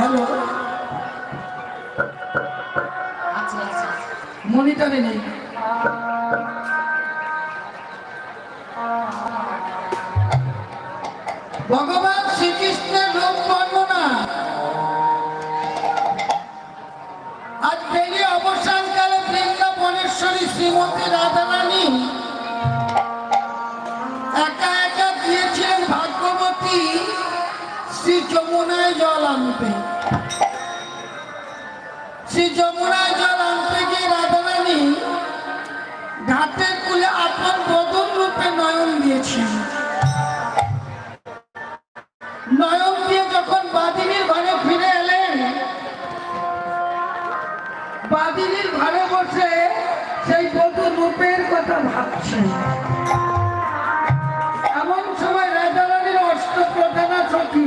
Hello. আচ্ছা আচ্ছা। মনিটরে নেই। ভগবান শ্রীকৃষ্ণের রূপ বর্ণনা আজ বেরিয়ে অবসানকালে বৃন্দাবনেশ্বরী শ্রীমতী রাধারানী একা একা গিয়েছিলেন ভাগ্যবতী। যমুনায় জল যমুনায় জল আনতে গিয়ে কুলে আপন রূপে নয়ন দিয়েছেন। নয়ন দিয়ে যখন বাদিনীর ঘরে ফিরে এলেন, বাদিনীর ঘরে বসে সেই বধূ রূপের কথা ভাবছেন। এমন সময় রাজারানীর অষ্ট প্রধানা সখী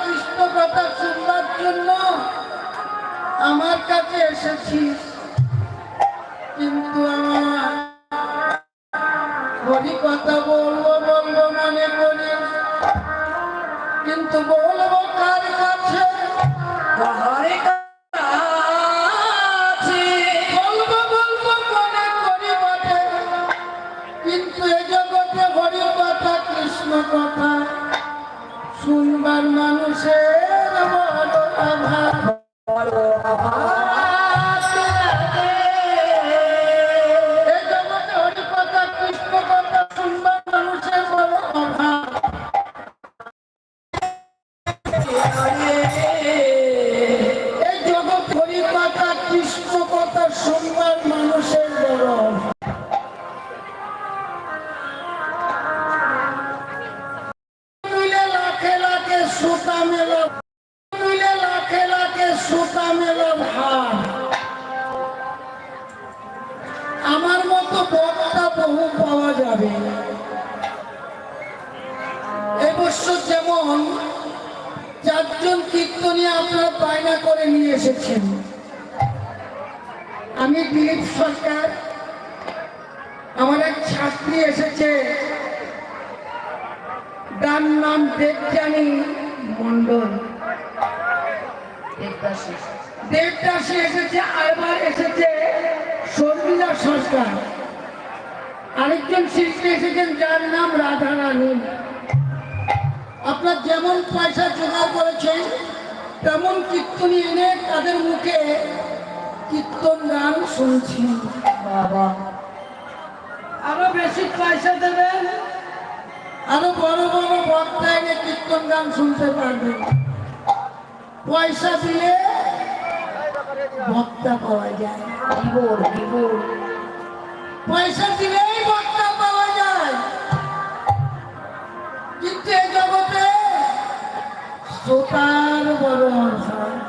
কৃষ্ণ কথা জন্য আমার কাছে এসেছিস। এবছর চারজন কীর্তনিয়া আপনারা বায়না করে নিয়ে এসেছেন। আমি দিলীপ সরকার, আমার এক ছাত্রী এসেছে। তার নাম দেবজানী মন্ডল দেবদাসী দেবদাসী এসেছে আরবার এসেছে, শর্মিলা সরকার। আরেকজন শিল্পী এসেছেন, যার নাম রাধা রানী আপনার যেমন পয়সা জোগাড় করেছেন তেমন কীর্তনী এনে তাদের মুখে কীর্তন গান শুনছি বাবা। আরও বেশি পয়সা দেবেন? আরও বড় বড় বক্তা এনে কীর্তন গান শুনতে পারবেন। পয়সা দিলে বক্তা পাওয়া যায়। পয়সা দিলেই বক্তা পাওয়া যায়। কিন্তু এই জগতে শ্রোতার বড় অভাব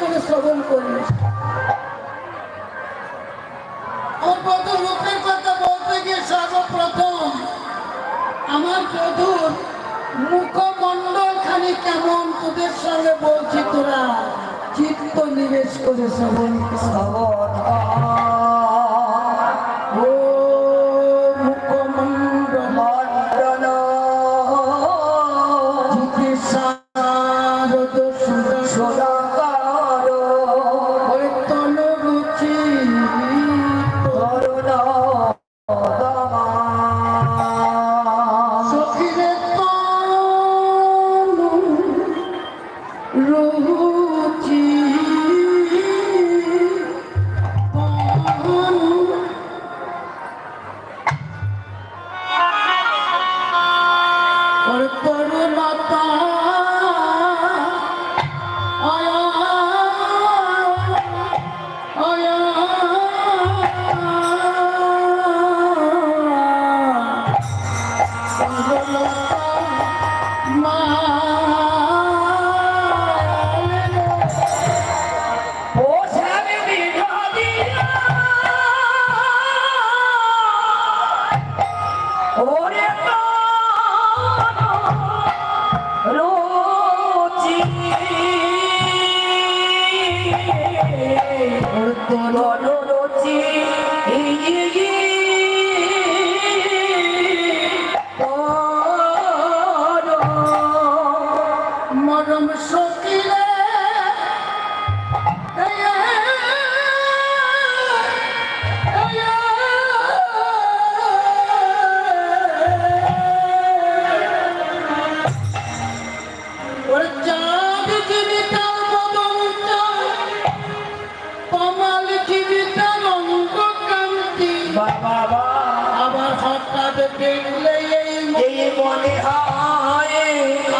করে শ্রবণ করি। আমার প্রথম লোকের কথা বলতে গিয়ে সর্বপ্রথম আমার প্রথম মুখমণ্ডল খানি কেমন তোদের সঙ্গে বলছি তোরা চিত্ত নিবেশ করে শ্রবণ শ্রবণ দেখলে এই মনে হয়।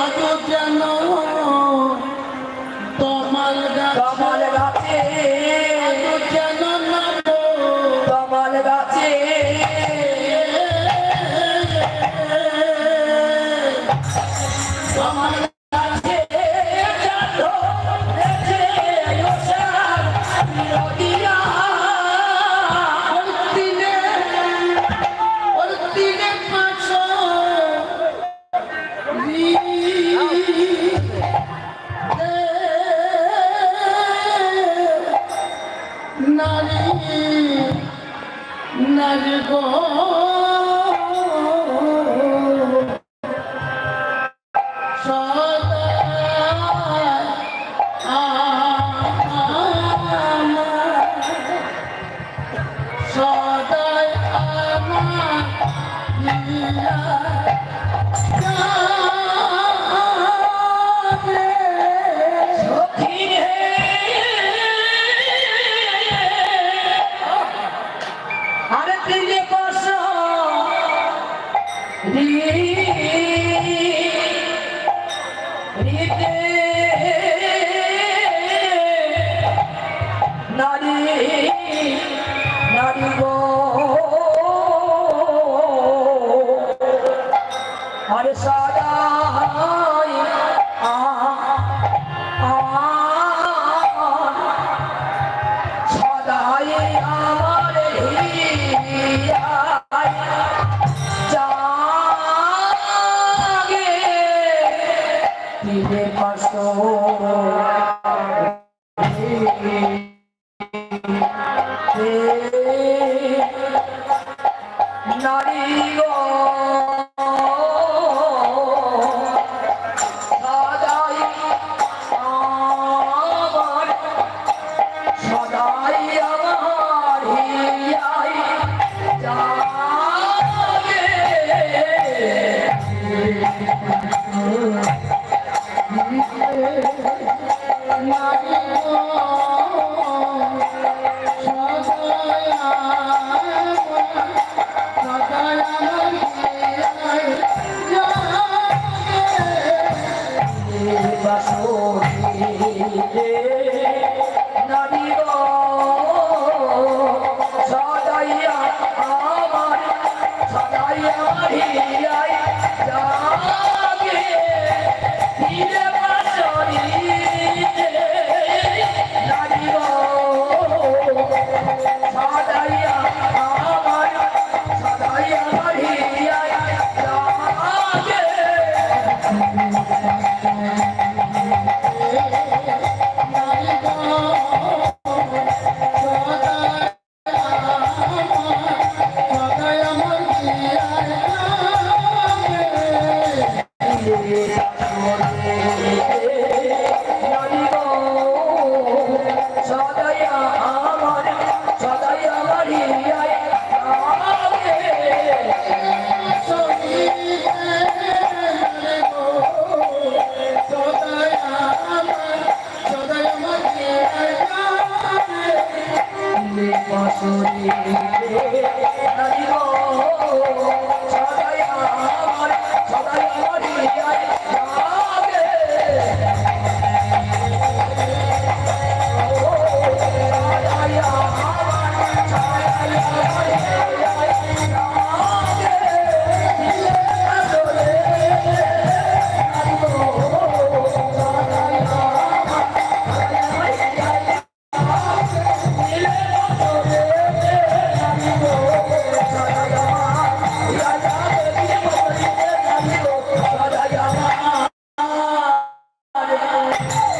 Yeah.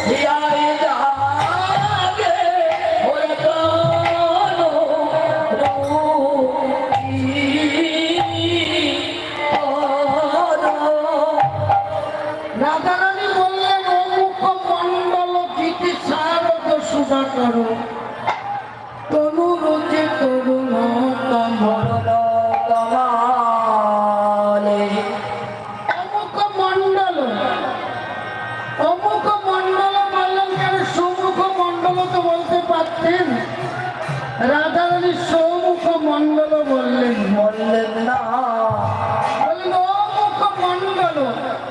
They. থাকতেন রাধা রানী সৌমুখ মন্ডল বললেন বললেন না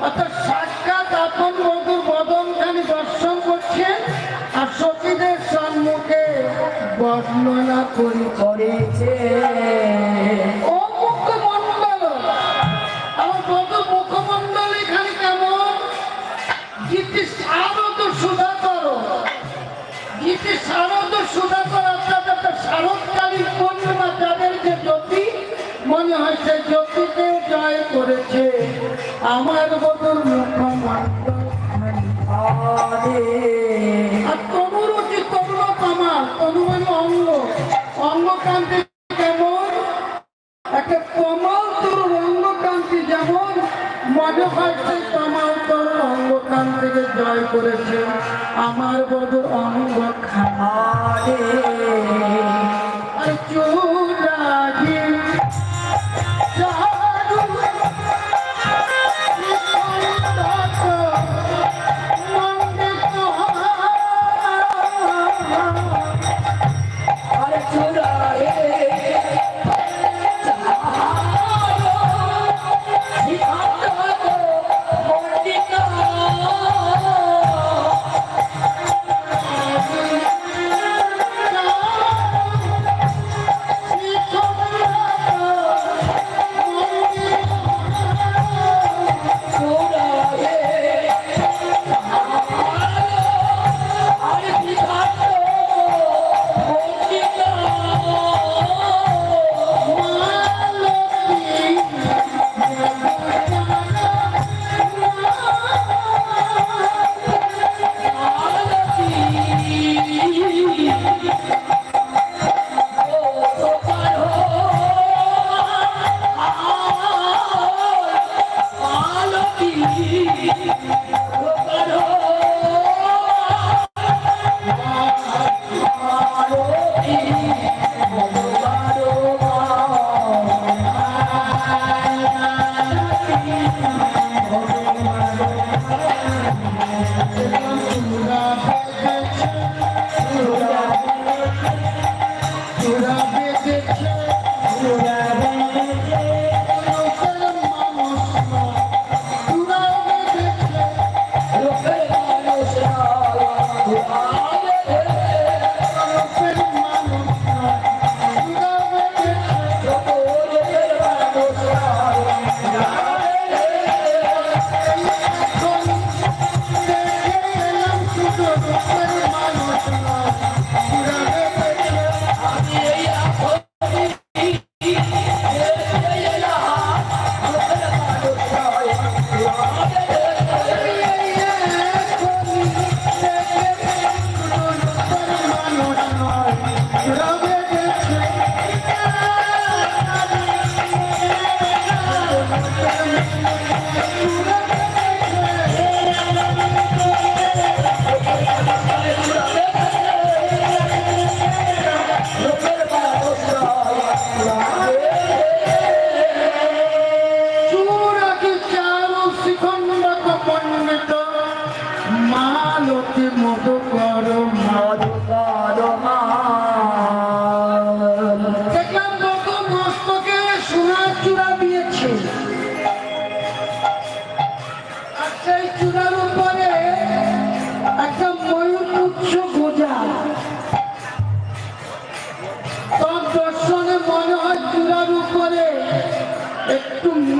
অর্থাৎ সাক্ষাৎ দর্শন আর সতীদের বর্ণনা করি করেছে শারদকালীন পূর্ণিমা যাদের যে জ্যোতি মনে হয় সে জ্যোতিতেও জয় করেছে আমার বদল মুখ আর তনুর হচ্ছে তরুণ কামার তনু মানে অঙ্গ অঙ্গকান্তি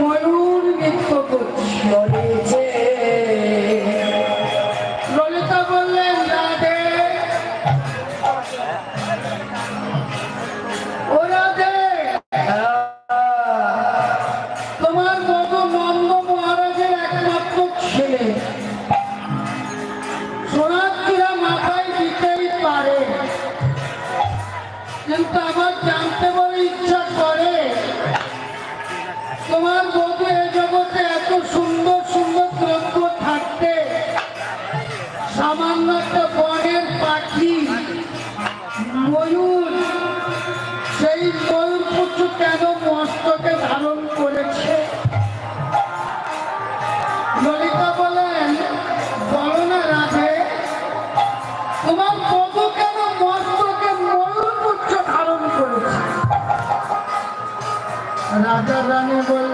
ময়ূর নৃত্য করছে রাজা রানী বললেন